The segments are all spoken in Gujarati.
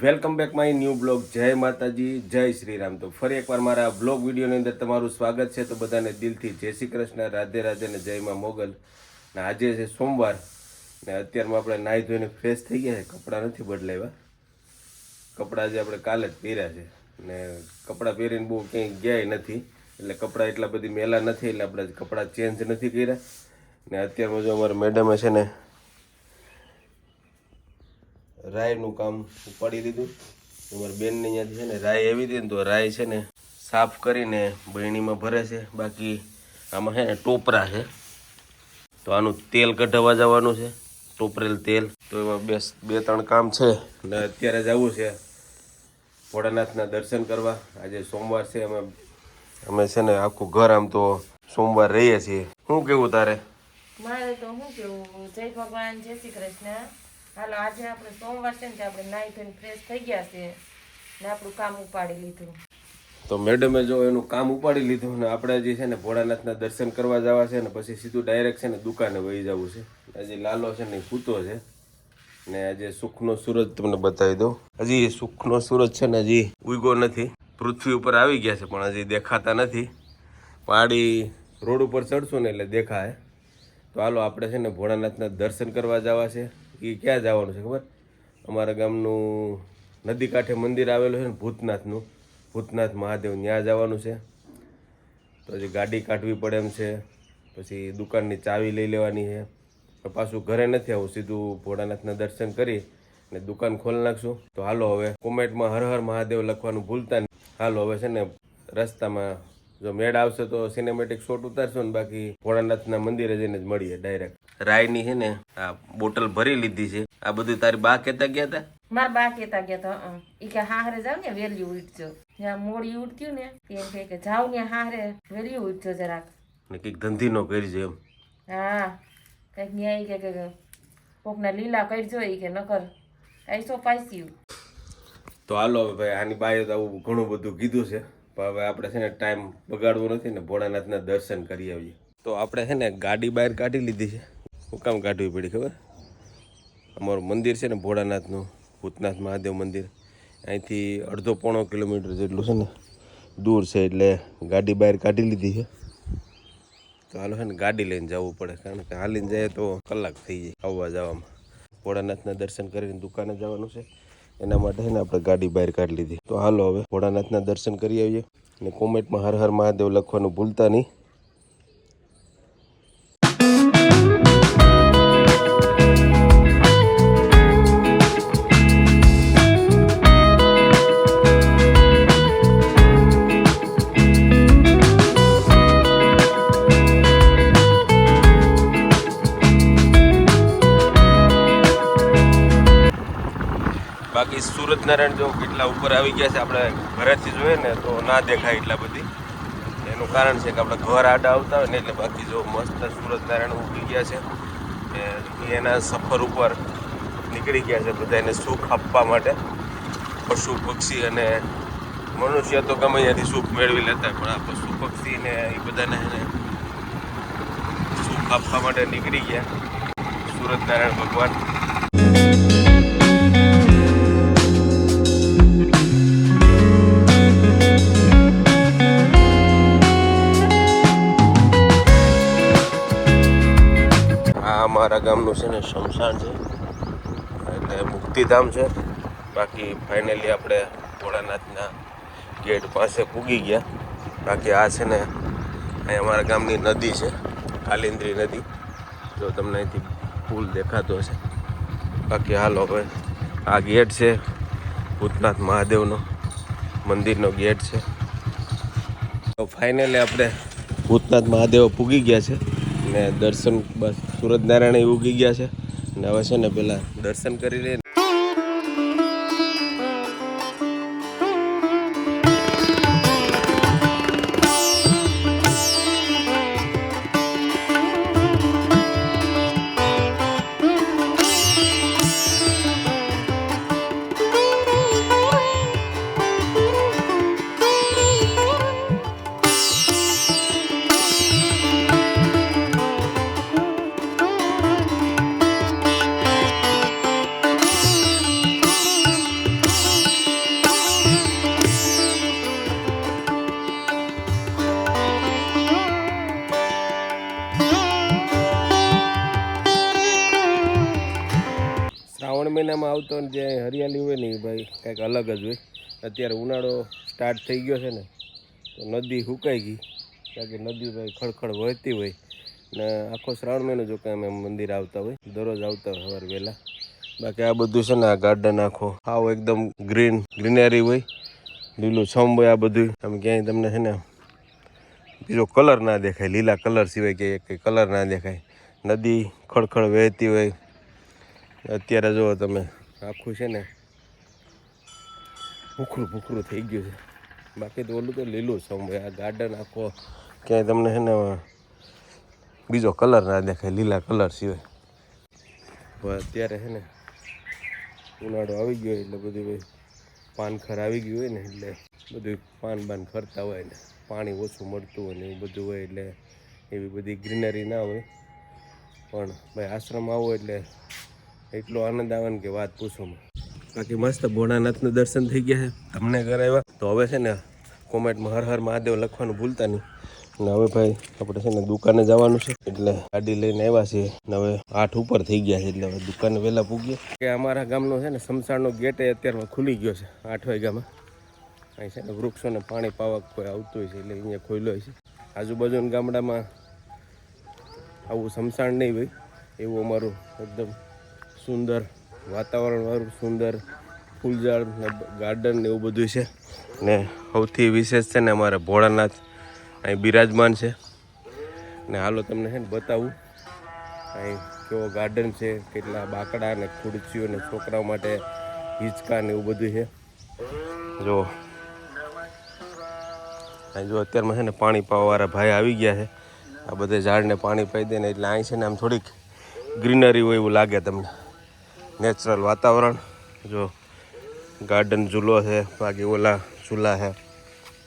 Welcome back my new blog. જય માતાજી, જય શ્રી રામ તો ફરી એકવાર મારા બ્લોગ વિડીયોની અંદર તમારું સ્વાગત છે. તો બધાને દિલથી જય શ્રી કૃષ્ણ, રાધે રાધે ને જય માં મોગલ. ને આજે છે સોમવાર. ને અત્યારમાં આપણે નાહી ધોઈને ફ્રેશ થઈ ગયા છે. કપડાં નથી બદલાવ્યા. કપડાં જે આપણે કાલે જ પહેર્યા છે. ને કપડાં પહેરીને બહુ ક્યાંય ગયા નથી. એટલે કપડાં એટલા બધી મેલા નથી. એટલે આપણે કપડાં ચેન્જ નથી કર્યા. ને અત્યારમાં જો અમારા મેડમે છે ને રાયનું કામ ઉપાડી દીધું. અમારી બેનને અહીંયા છે ને રાય એવી હતી ને તો રાય છે ને સાફ કરીને બહેણીમાં ભરે છે. બાકી આમાં છે ને ટોપરા છે. તો આનું તેલ કઢાવવા જવાનું છે. ટોપરેલ તેલ. તો એમાં બે બે ત્રણ કામ છે. ને અત્યારે જવું છે. ભોળાનાથના દર્શન કરવા. આજે સોમવાર છે. અમે અમે છે ને આખું ઘર આમ તો સોમવાર રહીએ છીએ. શું કેવું તારે? મારે તો શું કેવું? જય ભગવાન, જય શ્રી કૃષ્ણ. હાલો, આજે આપણે સોમવાર છે ને આપણે નાહી ધોઈને ફ્રેશ થઈ ગયા છે ને આપણું કામ ઉપાડી લીધું. તો મેડમે જો એનું કામ ઉપાડી લીધું ને આપણે જે છે ને ભોળાનાથના દર્શન કરવા જવા છે ને પછી સીધું ડાયરેક્ટ છે ને દુકાને વહી જવું છે. હજી લાલો છે ને સૂતો છે ને આજે સુખનો સૂરજ તમને બતાવી દઉં. હજી સુખનો સૂરજ છે ને હજી ઉગ્યો નથી. પૃથ્વી ઉપર આવી ગયા છે પણ હજી દેખાતા નથી. પાડી રોડ ઉપર ચડશું ને એટલે દેખાય. તો હાલો, આપણે છે ને ભોળાનાથના દર્શન કરવા જવા છે. એ ક્યાં જવાનું છે ખબર? અમારા ગામનું નદી કાંઠે મંદિર આવેલું છે ને ભૂતનાથનું. ભૂતનાથ મહાદેવ ત્યાં જવાનું છે. તો હજી ગાડી કાઢવી પડે એમ છે. પછી દુકાનની ચાવી લઈ લેવાની છે. પાછું ઘરે નથી આવું, સીધું ભોળાનાથના દર્શન કરી ને દુકાન ખોલી નાખશું. તો હાલો હવે કોમેન્ટમાં હર હર મહાદેવ લખવાનું ભૂલતા નહીં. હાલો હવે છે ને રસ્તામાં જો મેળ આવશે તો સિનેમેટિક શોટ ઉતારશું ને બાકી ભોળાનાથના મંદિરે જઈને જ મળીએ ડાયરેક્ટ રાયની છે ને આ બોટલ ભરી લીધી છે. આ બધું તારી બા કહેતા ગયા હતા મારા બા કહેતા ગયા હતા એ કે હાહરે જાવ ને વેલી ઉઠજો. જ્યાં મોડી ઉઠ્યું ને એમ કહે કે જાવ ને હાહરે વેલી ઉઠજો જરાક. ને કંઈક ધંધીનો કરજો એમ. હા કંઈક ન્યાય કે કે કોકના લીલા કરજો એ કે નકર કઈ પાસ્યું. તો હાલો ભાઈ આની બાએ તો આવું ઘણું બધું કીધું છે. પણ હવે આપણે છે ને ટાઈમ બગાડવો નથી ને ભોળાનાથના દર્શન કરી આવીએ તો આપણે છે ને ગાડી બહાર કાઢી લીધી છે. હું કામ કાઢવી પડી ખબર? અમારું મંદિર છે ને ભોળાનાથનું, ભૂતનાથ મહાદેવ મંદિર. અહીંથી અડધો પોણો કિલોમીટર જેટલું છે ને દૂર છે એટલે ગાડી બહાર કાઢી લીધી છે. તો હાલો છે ને ગાડી લઈને જવું પડે, કારણ કે હાલીને જાય તો કલાક થઈ જાય આવવા જવામાં. ભોળાનાથના દર્શન કરીને દુકાને જવાનું છે. એના માટે ને આપણે ગાડી બહાર કાઢી લીધી. તો હાલો હવે ભોળાનાથના દર્શન કરી આવીએ. અને કોમેન્ટમાં હર હર મહાદેવ લખવાનું ભૂલતા નહીં. ઉપર આવી ગયા છે, આપણે ઘરેથી જોઈએ ને તો ના દેખાય એટલા બધી. એનું કારણ છે કે આપણે ઘર આડા આવતા હોય ને એટલે બાકી જો મસ્ત સુરત નારાયણ ઉગી ગયા છે એના સફર ઉપર નીકળી ગયા છે બધા એને સુખ આપવા માટે. પશુ પક્ષી અને મનુષ્ય તો ગમે ત્યાંથી સુખ મેળવી લેતા પણ આ પશુ પક્ષી ને એ બધાને સુખ આપવા માટે નીકળી ગયા. સુરત નારાયણ ભગવાન. ગામનું છે ને, શમશાન છે. એટલે મુક્તિધામ છે. બાકી ફાઇનલી આપણે ભોળાનાથના ગેટ પાસે પૂગી ગયા. બાકી આ છે ને, અહીં અમારા ગામની નદી છે કાલિન્દ્રી નદી. જો તમને અહીંથી પુલ દેખાતો હશે. બાકી હાલો હવે, આ ગેટ છે, ભૂતનાથ મહાદેવનો મંદિરનો ગેટ છે. તો ફાઇનલી આપણે ભૂતનાથ મહાદેવ પૂગી ગયા છે. ને દર્શન બસ. સુરત નારાયણ ઉગી ગયા છે. ને હવે છે ને પેલા દર્શન કરી લઈએ મહિનામાં આવતો ને જે હરિયાળી હોય ને એ ભાઈ કંઈક અલગ જ હોય. અત્યારે ઉનાળો સ્ટાર્ટ થઈ ગયો છે ને, તો નદી સુકાઈ ગઈ. કારણ કે નદી ભાઈ ખડખડ વહેતી હોય ને આખો શ્રાવણ મહિનો જો કાંઈ અમે મંદિર આવતા હોય, દરરોજ આવતા હોય સવાર વહેલા. બાકી આ બધું છે ને, આ ગાર્ડન આખો. આવો એકદમ ગ્રીન ગ્રીનરી હોય, લીલું છમ હોય આ બધું. આમ ક્યાંય તમને છે ને, બીજો કલર ના દેખાય, લીલા કલર સિવાય કે કંઈ કલર ના દેખાય. નદી ખડખડ વહેતી હોય અત્યારે જુઓ તમે આખું છે ને ભૂખરું ભૂખરું થઈ ગયું છે. બાકી તો ઓલું તો લીલું છે આ ગાર્ડન આખો ક્યાંય તમને છે ને બીજો કલર ના દેખાય, લીલા કલર સિવાય. અત્યારે છે ને ઉનાળો આવી ગયો એટલે બધું ભાઈ પાનખર આવી ગયું હોય ને એટલે બધું પાન બાન ખરતા હોય ને, પાણી ઓછું મળતું હોય ને એવું બધું હોય એટલે એવી બધી ગ્રીનરી ના હોય. પણ ભાઈ આશ્રમ આવો એટલે એટલો આનંદ આવે ને કે વાત પૂછો બાકી મસ્ત ભોળાનાથનું દર્શન થઈ ગયા છે. તમને કરાવ્યા તો હવે છે ને કોમેન્ટમાં હર હર મહાદેવ લખવાનું ભૂલતા નહીં. અને હવે ભાઈ, આપણે છે ને દુકાને જવાનું છે. એટલે ગાડી લઈને આવ્યા છીએ. ને હવે આઠ ઉપર થઈ ગયા છે, એટલે હવે દુકાને વહેલા પૂગીએ. કે અમારા ગામનો છે ને સમસાણનો ગેટ અત્યારમાં ખુલી ગયો છે, આઠ વાગ્યામાં. અહીં છે ને વૃક્ષોને પાણી પાવા કોઈ આવતું હોય છે, એટલે અહીંયા ખોલ્યો છે. આજુબાજુના ગામડામાં આવું સમસાણ નહીં હોય. એવું અમારું એકદમ સુંદર વાતાવરણવાળું સુંદર ફૂલઝાડ ને ગાર્ડન ને એવું બધું છે. ને સૌથી વિશેષ છે ને અમારા ભોળાનાથ. અહીં બિરાજમાન છે. ને હાલો તમને છે ને બતાવું. અહીં કેવો ગાર્ડન છે, કેટલા બાકડા ને ખુરચીઓ ને છોકરાઓ માટે હિંચકા ને એવું બધું છે. જો, અહીં જો અત્યારમાં છે ને પાણી પાવાવાળા ભાઈ આવી ગયા છે. આ બધા ઝાડને પાણી પાઈ દે ને એટલે અહીં છે ને આમ થોડીક ગ્રીનરી હોય એવું લાગે તમને. નેચરલ વાતાવરણ. જો ગાર્ડન ઝૂલો છે, બાકી ઓલા ઝૂલા છે.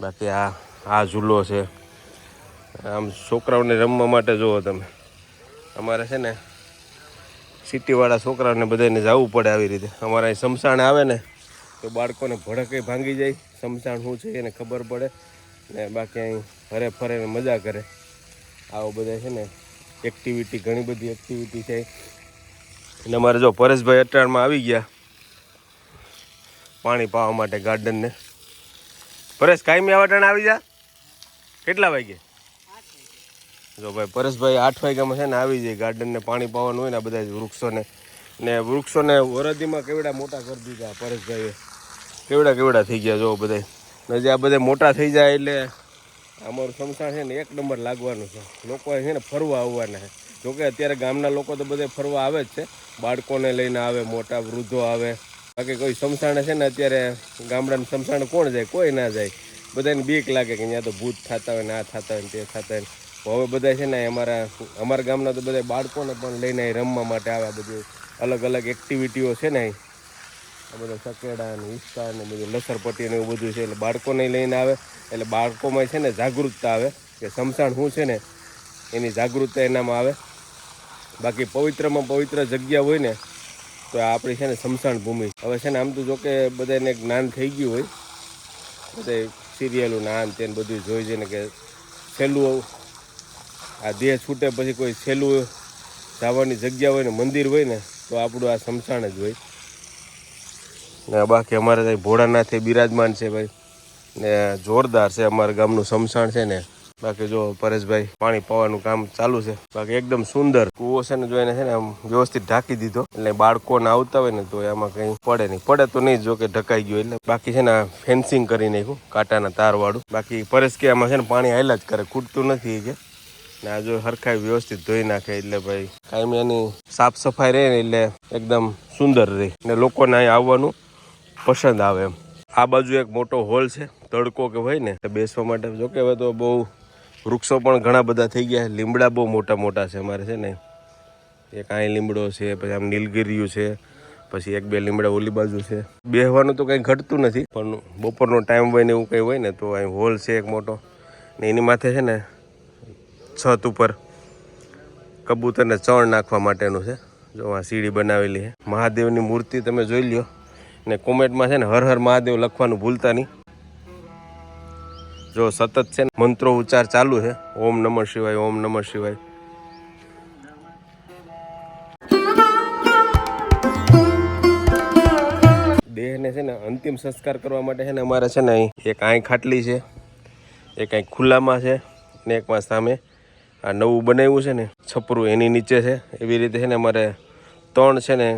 બાકી આ આ ઝૂલો છે. આમ છોકરાઓને રમવા માટે જુઓ તમે. અમારે છે ને સિટીવાળા છોકરાઓને બધાને જવું પડે આવી રીતે. અમારે અહીં સમસાણ આવે ને, તો બાળકોને ભડકે ભાંગી જાય. સમસાણ શું છે એને ખબર પડે. ને બાકી અહીં ફરે ફરે મજા કરે. આવો બધા છે ને એક્ટિવિટી ઘણી બધી એક્ટિવિટી છે. અને અમારે જો પરેશભાઈ અટાણમાં આવી ગયા. પાણી પાવા માટે ગાર્ડનને. પરેશ કાયમી અટાણ આવી જા? કેટલા વાગે? જો ભાઈ, પરેશભાઈ આઠ વાગ્યામાં છે ને આવી જાય ગાર્ડનને પાણી પાવાનું હોય ને આ બધા વૃક્ષોને. ને વૃક્ષોને વરદીમાં કેવડા મોટા કરી દીધા પરેશભાઈએ. કેવડા કેવડા થઈ ગયા જો બધા. ને જે આ બધા મોટા થઈ જાય એટલે અમારું સંસાર છે ને એક નંબર લાગવાનું છે. લોકો છે ને ફરવા આવવાના છે. જોકે અત્યારે ગામના લોકો તો બધે ફરવા આવે જ છે. બાળકોને લઈને આવે, મોટા વૃદ્ધો આવે. બાકી કોઈ સમસાણે છે ને અત્યારે ગામડાનું સમસાણે કોણ જાય? કોઈ ના જાય. બધાને બીક લાગે કે ત્યાં તો ભૂત થતા હોય ને આ થતા હોય ને તે થતા હોય. હવે બધા છે ને અમારા અમારા ગામના તો બધા બાળકોને પણ લઈને રમવા માટે આવે. બધું અલગ અલગ એક્ટિવિટીઓ છે ને આ બધા સકેડા ને હિસ્સા ને બધું લસરપટ્ટી ને એવું બધું છે એટલે બાળકોને લઈને આવે. એટલે બાળકોમાં છે ને જાગૃતતા આવે કે સમસાણ શું છે ને? એની જાગૃતતા એનામાં આવે. બાકી પવિત્રમાં પવિત્ર જગ્યા હોય ને, તો આપણી છે ને સમસાણ ભૂમિ. હવે છે ને આમ તો જોકે બધાને જ્ઞાન થઈ ગયું હોય. બધા સિરિયલું નાન તેને બધું જોઈ છે ને કે છેલ્લું આ દેહ છૂટે પછી કોઈ છેલ્લું જવાની જગ્યા હોય ને મંદિર હોય ને, તો આપણું આ સમસાણ જ હોય. ને બાકી અમારે ત્યાં ભોળાનાથે બિરાજમાન છે ભાઈ. ને જોરદાર છે અમારા ગામનું સમસાણ છે ને. બાકી જો પરેશભાઈ, પાણી પાવાનું કામ ચાલુ છે. બાકી એકદમ સુંદર. કૂવો છે ને જો એને છે ને આમ વ્યવસ્થિત ઢાંકી દીધો. એટલે બાળકોને આવતા હોય ને તો એમાં કંઈ પડે નહીં. પડે તો નહીં, જો કે ઢકાઈ ગયો. એટલે બાકી છે ને ફેન્સિંગ કરી નાખ્યું, કાંટાના તાર વાળું બાકી પરેશ કે આમાં છે ને પાણી હાલ્યા જ કરે, ખૂટતું નથી કે ને આ જો હરખાઈ વ્યવસ્થિત ધોઈ નાખે, એટલે ભાઈ કાયમી એની સાફ સફાઈ રહે ને એટલે એકદમ સુંદર રહે. ને લોકોને અહીં આવવાનું પસંદ આવે એમ. આ બાજુ એક મોટો હોલ છે, તડકો કે હોય ને બેસવા માટે જો કે હવે તો બહુ વૃક્ષો પણ ઘણા બધા થઈ ગયા લીમડા બહુ મોટા મોટા છે અમારે છે ને. એક અહીં લીમડો છે, પછી આમ નીલગીરિયું છે, પછી એક બે લીમડા ઓલી બાજુ છે. બેહવાનું તો કંઈ ઘટતું નથી, પણ બપોરનો ટાઈમ હોય ને એવું કંઈ હોય ને તો અહીં હોલ છે એક મોટો. ને એની માથે છે ને છત ઉપર કબૂતરને ચણ નાખવા માટેનું છે. જો આ સીડી બનાવેલી છે. મહાદેવની મૂર્તિ તમે જોઈ લ્યો. ને કોમેન્ટમાં છે ને હર હર મહાદેવ લખવાનું ભૂલતા નહીં. જો સતત છે ને, મંત્રો ઉચ્ચાર ચાલુ છે. ઓમ નમઃ શિવાય, ઓમ નમઃ શિવાય. દેહને છે ને, અંતિમ સંસ્કાર કરવા માટે છે ને, અમારે છે ને એક આંખ ખાટલી છે, એક અહીં ખુલ્લામાં છે ને એકમાં સામે આ નવું બનાવ્યું છે ને, છપરું એની નીચે છે. એવી રીતે છે ને, અમારે ત્રણ છે ને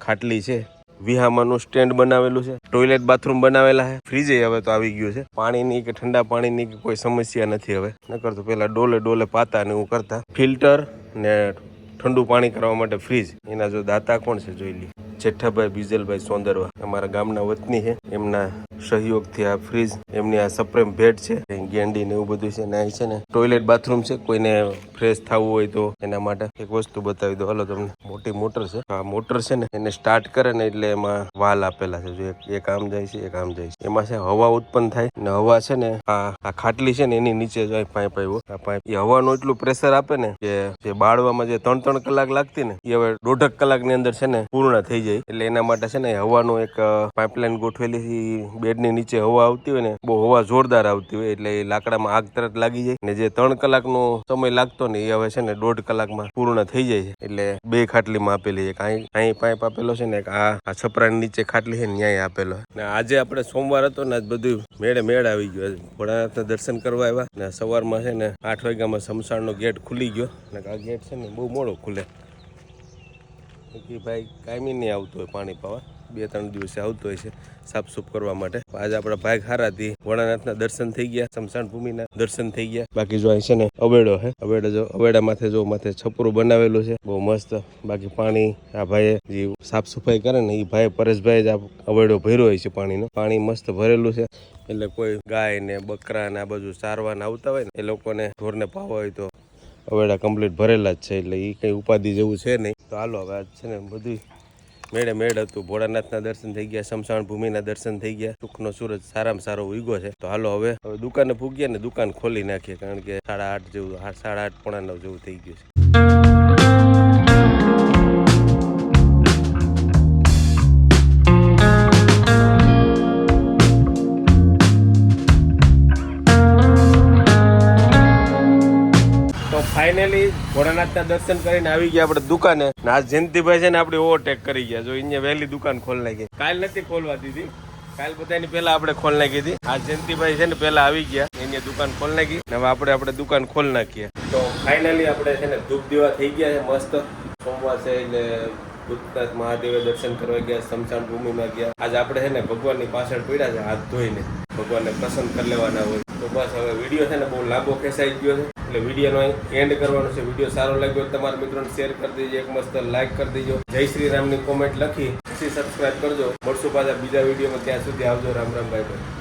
ખાટલી છે. વિહામાનું સ્ટેન્ડ બનાવેલું છે. ટોયલેટ બાથરૂમ બનાવેલા છે. ફ્રીજે હવે તો આવી ગયું છે. પાણીની કે ઠંડા પાણીની કોઈ સમસ્યા નથી હવે. નકર તો પેલા ડોલે ડોલે પાતા ને એવું કરતા. ફિલ્ટર ને ઠંડુ પાણી કરવા માટે ફ્રીજ એના જો દાતા કોણ છે જોઈ લઈએ જેઠાભાઈ, બીજલભાઈ સોંદરવા. અમારા ગામના વતની છે. એમના સહયોગથી આ ફ્રીજ એમની આ સપ્રેમ ભેટ છે. ગેંડી ને એવું બધું છે ને અહીં છે ને ટોયલેટ બાથરૂમ છે. કોઈને ફ્રેશ થવું હોય તો એના માટે એક વસ્તુ બતાવી દો હલો તમને. મોટી મોટર છે. આ મોટર છે ને એને સ્ટાર્ટ કરે ને એટલે એમાં વાલ આપેલા છે. જો એક આમ જાય છે, એક આમ જાય છે. એમાં છે હવા ઉત્પન્ન થાય ને હવા છે ને આ ખાટલી છે ને એની નીચે જાય પાઇપ આવ્યો. આ પાઇપ, એ હવાનું એટલું પ્રેશર આપે ને કે જે બાળવામાં જે ત્રણ ત્રણ કલાક લાગતી ને એ હવે દોઢક કલાકની અંદર છે ને પૂર્ણ થઈ જાય. એટલે એના માટે છે ને હવાનું એક પાઇપલાઇન ગોઠવેલી બેડની નીચે હવા આવતી હોય ને, બહુ હવા જોરદાર આવતી હોય એટલે એ લાકડામાં આગ તરત લાગી જાય. ને જે ત્રણ કલાકનો સમય લાગતો ને એ હવે છે ને દોઢ કલાકમાં પૂર્ણ થઈ જાય છે. એટલે બે ખાટલીમાં આપેલી છે. એક અહીં પાઇપ આપેલો છે ને આ છપરાની નીચે ખાટલી છે ને, ન્યાય આપેલો ને આજે આપણે સોમવાર હતો ને, આજ બધું મેળે મેળ આવી ગયો. ભોળાનાથના દર્શન કરવા આવ્યા. ને સવારમાં છે ને આઠ વાગ્યામાં સમસાણનો ગેટ ખુલી ગયો. ને આ ગેટ છે ને બહુ મોડો ખુલે. ભાઈ, કાયમી નહીં આવતું હોય પાણી પાવા. બે ત્રણ દિવસે આવતો હોય છે સાફસૂફ કરવા માટે. આજે આપણા ભાઈ ખારાથી ભોળાનાથના દર્શન થઈ ગયા, શમશાન ભૂમિના દર્શન થઈ ગયા. બાકી જો અહીં છે ને અવેડો છે અવેડો જો, અવેડા માથે જો, માથે છપરું બનાવેલું છે. બહુ મસ્ત. બાકી પાણી, આ ભાઈએ જે સાફ સફાઈ કરે ને એ ભાઈ પરેશભાઈ જ અવેડો ભર્યો હોય છે પાણીનો. પાણી મસ્ત ભરેલું છે. એટલે કોઈ ગાય ને બકરા ને આ બધું ચારવાને આવતા હોય ને, એ લોકોને ઢોરને પાવા હોય તો અવેડા કમ્પ્લીટ ભરેલા જ છે એટલે એ કંઈ ઉપાધિ જેવું છે નહીં. તો હાલો, હવે છે ને બધું મેળે મેળ હતું. ભોળાનાથના દર્શન થઈ ગયા શમશાણ ભૂમિના દર્શન થઈ ગયા. સુખનો સૂરજ સારામાં સારો ઉગ્યો છે. તો હાલો, હવે હવે દુકાને પૂગ્યા ને દુકાન ખોલી નાખીએ, કારણ કે સાડા આઠ જેવું સાડા આઠ પોણા નવ જેવું થઈ ગયું છે. ફાઇનલી ભોળાનાથના દર્શન કરીને આવી ગયા આપણે દુકાને. આજ જયંતિભાઈ છે ને આપણે ઓવરટેક કરી ગયા. જો અહીંયા વહેલી દુકાન ખોલ નાખી. કાલ નથી ખોલવા દીધી. કાલ બધાની પહેલા આપણે ખોલ નાખી હતી. આ જયંતિભાઈ છે ને પહેલા આવી ગયા. એની દુકાન ખોલ નાખી. હવે આપણે આપણે દુકાન ખોલ નાખીએ. તો ફાઇનલી આપણે છે ને ધૂપ દીવા થઈ ગયા છે. મસ્ત સોમવાર છે એટલે ભૂતનાથ મહાદેવે દર્શન કરવા ગયા શમશાન ભૂમિમાં ગયા. આજે આપણે છે ને ભગવાનની પાછળ પડ્યા છે. હાથ ધોઈને ભગવાનને પ્રસન્ન કરી લેવાના હોય. તો બસ હવે વીડિયો છે ને બહુ લાંબો ખેંચાઈ ગયો છે. એટલે વિડીયોનો એન્ડ કરવાનો છે. વીડિયો સારો લાગ્યો તમારા મિત્રોને શેર કરી દેજો. એક મસ્ત લાઈક કરી દેજો. જય શ્રી રામની કોમેન્ટ લખી. પછી સબસ્ક્રાઇબ કરજો. મળશું પાછા બીજા વિડીયોમાં. ત્યાં સુધી આવજો. રામ રામ ભાઈ ભાઈ